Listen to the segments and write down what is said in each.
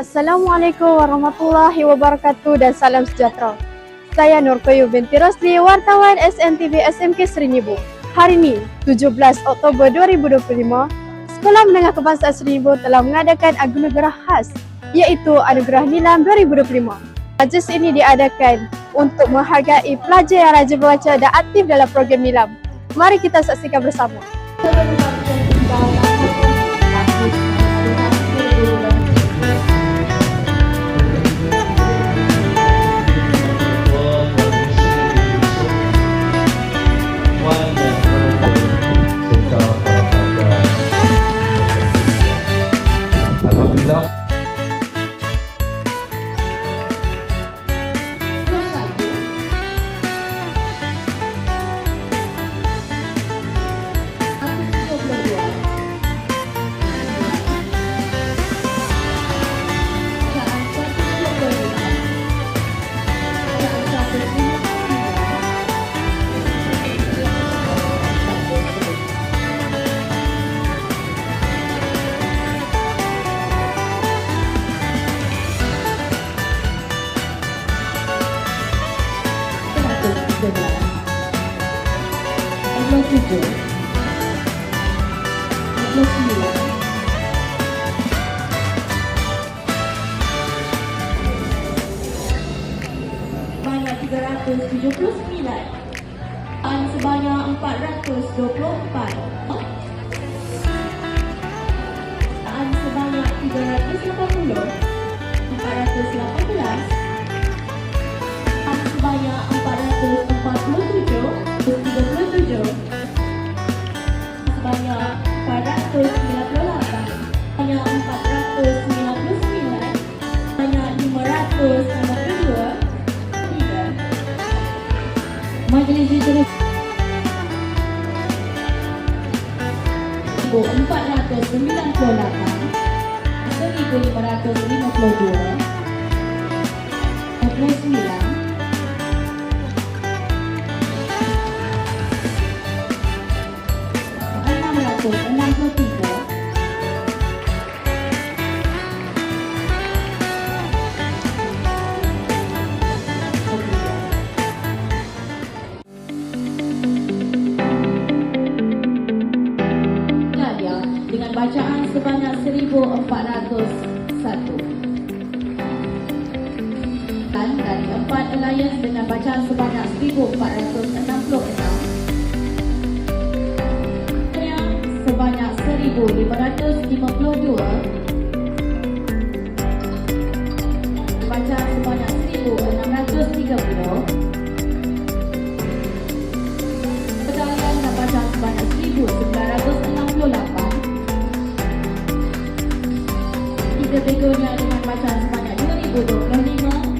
Assalamualaikum warahmatullahi wabarakatuh dan salam sejahtera. Saya Nur Koyu binti Rosli, wartawan SNTV SMK Serinibu. Hari ini, 17 Oktober 2025, Sekolah Menengah Kebangsaan Serinibu telah mengadakan anugerah khas iaitu Anugerah Nilam 2025. Majlis ini diadakan untuk menghargai pelajar yang rajin membaca dan aktif dalam program Nilam. Mari kita saksikan bersama. Sebanyak 379 dan sebanyak sebanyak 499 sebanyak 562 tiga. Majlis ditutup Ibu 498 1552 alliance dengan bacaan sebanyak 1466. Kenya sebanyak 1552. Bacaan sebanyak 1630. Pedalian dan bacaan sebanyak 1968 Tiga begonia dengan bacaan sebanyak 2025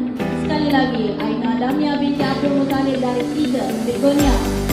lagi Aina Damia binti Abdul Muttalib dari Tiga Begonia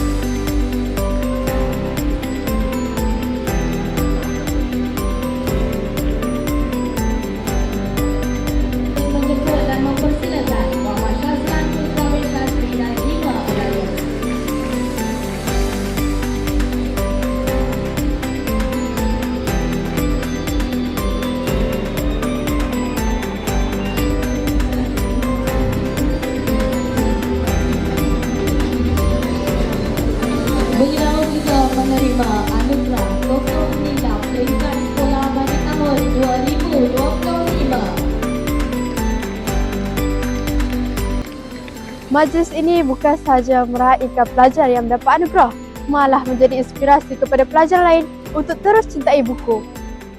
Majlis ini bukan sahaja meraihkan pelajar yang mendapat anugerah, malah menjadi inspirasi kepada pelajar lain untuk terus cintai buku.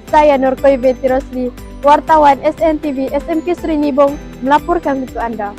Saya Nur Koi binti Rosli, wartawan SNTV SMK Seri Nibong melaporkan untuk anda.